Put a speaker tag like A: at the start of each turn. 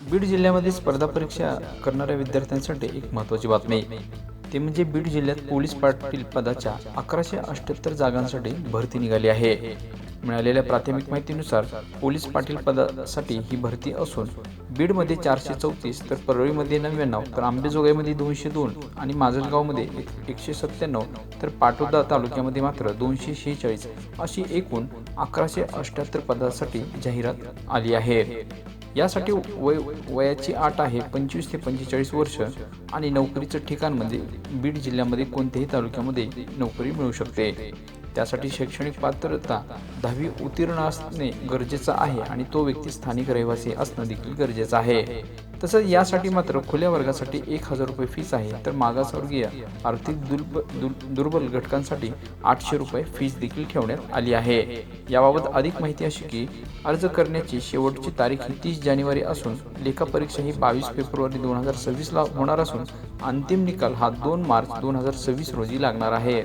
A: बीड जिल्ह्यामध्ये स्पर्धा परीक्षा करणाऱ्या विद्यार्थ्यांसाठी एक महत्त्वाची बातमी. ते म्हणजे बीड जिल्ह्यात पोलीस पाटील पदाच्या अकराशे अठ्याहत्तर जागांसाठी भरती निघाली आहे. मिळालेल्या प्राथमिक माहितीनुसार पोलीस पाटील पदासाठी ही भरती असून बीडमध्ये चारशे चौतीस तर परळीमध्ये नव्याण्णव तर आंबेजोगाईमध्ये दोनशे दोन आणि माजलगावमध्ये एक एकशे सत्त्याण्णव तर पाटोदा तालुक्यामध्ये मात्र दोनशे शेहेचाळीस अशी एकूण अकराशे अठ्याहत्तर पदासाठी जाहिरात आली आहे. यासाठी वय वयाची आठ आहे पंचवीस ते पंचेचाळीस वर्ष आणि नोकरीचं ठिकाण म्हणजे बीड जिल्ह्यामध्ये कोणत्याही तालुक्यामध्ये नोकरी मिळू शकते. त्यासाठी शैक्षणिक पात्रता दहावी उत्तीर्ण असणे गरजेचं आहे आणि तो व्यक्ती स्थानिक रहिवासी असणं देखील गरजेचं आहे. तसंच यासाठी मात्र खुल्या वर्गासाठी एक हजार रुपये फीस आहे. तर मागासवर्गीय आर्थिक दुर्ब दुर्बल घटकांसाठी आठशे रुपये फीस देखील ठेवण्यात आली आहे. याबाबत अधिक माहिती अशी की अर्ज करण्याची शेवटची तारीख ही तीस जानेवारी असून लेखापरीक्षा ही बावीस फेब्रुवारी दोन हजार सव्वीसला होणार असून अंतिम निकाल हा दोन मार्च दोन हजार सव्वीस रोजी लागणार आहे.